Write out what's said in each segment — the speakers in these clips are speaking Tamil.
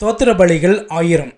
ஸ்தோத்திர பலிகள் ஆயிரம்.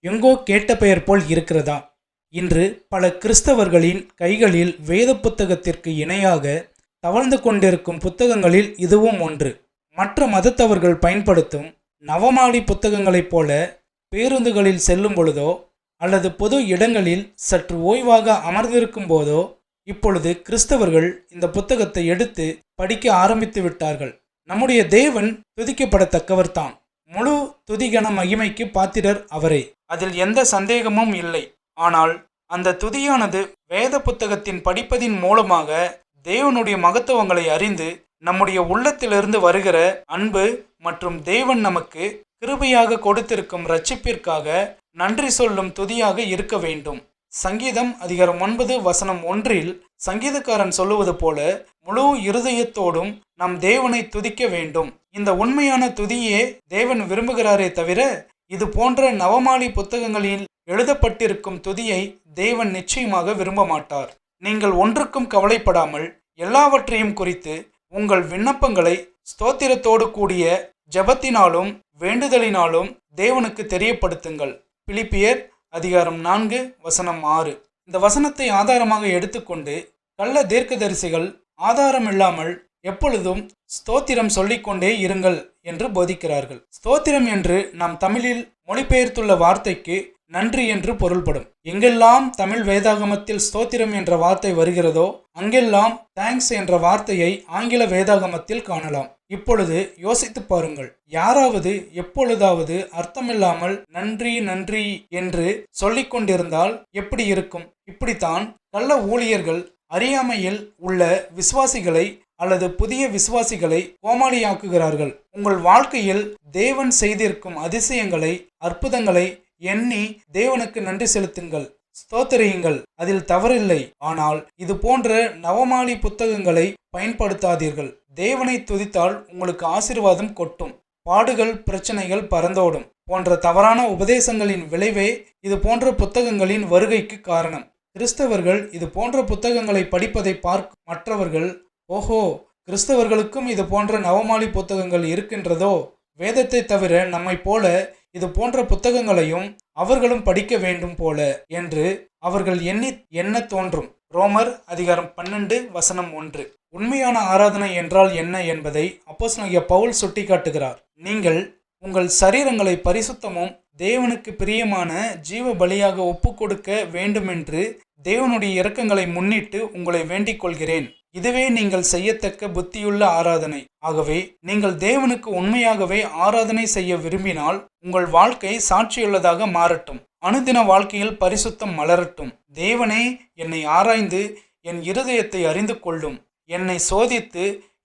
எங்கோ கேட்ட பெயர் போல் இருக்கிறதா? இன்று பல கிறிஸ்தவர்களின் கைகளில் வேத புத்தகத்திற்கு இணையாக தவழ்ந்து கொண்டிருக்கும் புத்தகங்களில் இதுவும் ஒன்று. மற்ற மதத்தவர்கள் பயன்படுத்தும் நவமாடி புத்தகங்களைப் போல பேருந்துகளில் செல்லும் பொழுதோ அல்லது பொது இடங்களில் சற்று ஓய்வாக அமர்ந்திருக்கும் போதோ இப்பொழுது கிறிஸ்தவர்கள் இந்த புத்தகத்தை எடுத்து படிக்க ஆரம்பித்து விட்டார்கள். நம்முடைய தேவன் துதிக்கப்படத்தக்கவர்தாம். முழு துதிகன மகிமைக்கு பாத்திரர் அவரே. அதில் எந்த சந்தேகமும் இல்லை. ஆனால் அந்த துதியானது வேத புத்தகத்தின் படிப்பதின் மூலமாக தேவனுடைய மகத்துவங்களை அறிந்து நம்முடைய உள்ளத்திலிருந்து வருகிற அன்பு மற்றும் தேவன் நமக்கு கிருபையாக கொடுத்திருக்கும் ரட்சிப்பிற்காக நன்றி சொல்லும் துதியாக இருக்க வேண்டும். சங்கீதம் அதிகாரம் ஒன்பது வசனம் ஒன்றில் சங்கீதக்காரன் சொல்லுவது போல முழு இருதயத்தோடும் நம் தேவனை துதிக்க வேண்டும். இந்த உண்மையான துதியே தேவன் விரும்புகிறாரே தவிர இது போன்ற நவமாளி புத்தகங்களில் எழுதப்பட்டிருக்கும் துதியை தேவன் நிச்சயமாக விரும்ப மாட்டார். நீங்கள் ஒன்றுக்கும் கவலைப்படாமல் எல்லாவற்றையும் குறித்து உங்கள் விண்ணப்பங்களை ஸ்தோத்திரத்தோடு கூடிய ஜெபத்தினாலும் வேண்டுதலினாலும் தேவனுக்கு தெரியப்படுத்துங்கள். பிலிப்பியர் அதிகாரம் நான்கு வசனம் ஆறு. இந்த வசனத்தை ஆதாரமாக எடுத்துக்கொண்டு கள்ள தீர்க்கதரிசிகள் ஆதாரமில்லாமல் எப்பொழுதும் ஸ்தோத்திரம் சொல்லிக்கொண்டே இருங்கள் என்று போதிக்கிறார்கள். ஸ்தோத்திரம் என்று நாம் தமிழில் மொழிபெயர்த்துள்ள வார்த்தைக்கு நன்றி என்று பொருள்படும். எங்கெல்லாம் தமிழ் வேதாகமத்தில் ஸ்தோத்திரம் என்ற வார்த்தை வருகிறதோ அங்கெல்லாம் தேங்க்ஸ் என்ற வார்த்தையை ஆங்கில வேதாகமத்தில் காணலாம். இப்பொழுது யோசித்து பாருங்கள். யாராவது எப்பொழுதாவது அர்த்தமில்லாமல் நன்றி நன்றி என்று சொல்லிக் கொண்டிருந்தால் எப்படி இருக்கும்? இப்படித்தான் கள்ள ஊழியர்கள் அறியாமையில் உள்ள விசுவாசிகளை அல்லது புதிய விசுவாசிகளை கோமாளியாக்குகிறார்கள். உங்கள் வாழ்க்கையில் தேவன் செய்திருக்கும் அதிசயங்களை அற்புதங்களை எண்ணி தேவனுக்கு நன்றி செலுத்துங்கள். ஸ்தோத்திரியுங்கள். அதில் தவறில்லை. ஆனால் இது போன்ற நவமாலி புத்தகங்களை பயன்படுத்தாதீர்கள். தேவனை துதித்தால் உங்களுக்கு ஆசீர்வாதம் கொட்டும். பாடுகள் பிரச்சனைகள் பறந்தோடும். போன்ற தவறான உபதேசங்களின் விளைவே இது போன்ற புத்தகங்களின் வருகைக்கு காரணம். கிறிஸ்தவர்கள் இது போன்ற புத்தகங்களை படிப்பதை பார்க்கும் மற்றவர்கள் ஓஹோ கிறிஸ்தவர்களுக்கும் இது போன்ற நவமாலி புத்தகங்கள் இருக்கின்றதோ? வேதத்தை தவிர நம்மை போல இது போன்ற புத்தகங்களையும் அவர்களும் படிக்க வேண்டும் போல என்று அவர்கள் எண்ணி எண்ண தோன்றும்? ரோமர் அதிகாரம் பன்னெண்டு வசனம் ஒன்று. உண்மையான ஆராதனை என்றால் என்ன என்பதை அப்போஸ்தலனாகிய பவுல் சுட்டிக்காட்டுகிறார். நீங்கள் உங்கள் சரீரங்களை பரிசுத்தமும் தேவனுக்கு பிரியமான ஜீவ பலியாக ஒப்புக் கொடுக்க வேண்டுமென்று தேவனுடைய இரக்கங்களை முன்னிட்டு உங்களை வேண்டிக் கொள்கிறேன் இதுவே நீங்கள் செய்யத்தக்க புத்தியுள்ள ஆராதனை. ஆகவே நீங்கள் தேவனுக்கு உண்மையாகவே ஆராதனை செய்ய விரும்பினால் உங்கள் வாழ்க்கை சாட்சியுள்ளதாக மாறட்டும். அனுதின வாழ்க்கையில் பரிசுத்தம் மலரட்டும். தேவனே என்னை ஆராய்ந்து என் இருதயத்தை அறிந்து கொள்ளும் என்னை சோதித்து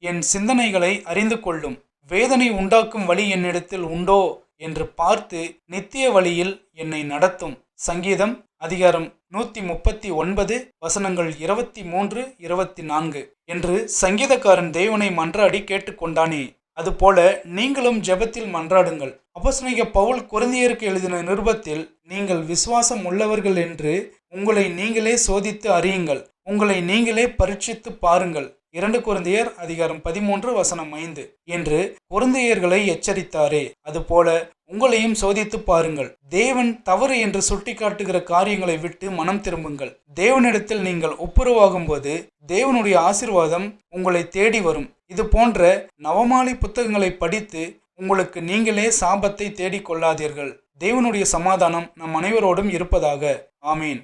என் சிந்தனைகளை அறிந்து கொள்ளும் வேதனை உண்டாக்கும் வழி என்னிடத்தில் உண்டோ? என்று பார்த்து நித்திய வழியில் என்னை நடத்தும். சங்கீதம் அதிகாரம் நூத்தி முப்பத்தி ஒன்பது வசனங்கள் இருபத்தி மூன்று இருபத்தி நான்கு என்று சங்கீதக்காரன் தேவனை மன்றாடி கேட்டுக்கொண்டானே. அதுபோல நீங்களும் ஜெபத்தில் மன்றாடுங்கள். அபஸ்னிக பவுல் குருந்தியருக்கு எழுதின நிருபத்தில் நீங்கள் விசுவாசம் உள்ளவர்கள் என்று உங்களை நீங்களே சோதித்து அறியுங்கள். உங்களை நீங்களே பரீட்சித்து பாருங்கள். இரண்டு குருந்தையர் அதிகாரம் பதிமூன்று வசனம் ஐந்து என்று குருந்தையர்களை எச்சரித்தாரே. அதுபோல உங்களையும் சோதித்து பாருங்கள். தேவன் தவறு என்று சுட்டிக்காட்டுகிற காரியங்களை விட்டு மனம் திரும்புங்கள். தேவனிடத்தில் நீங்கள் ஒப்புரவாகும் போது தேவனுடைய ஆசிர்வாதம் உங்களை தேடி வரும். இது போன்ற நவமாலை புத்தகங்களை படித்து உங்களுக்கு நீங்களே சாபத்தை தேடிக் கொள்ளாதீர்கள். தேவனுடைய சமாதானம் நம் அனைவரோடும் இருப்பதாக. ஆமீன்.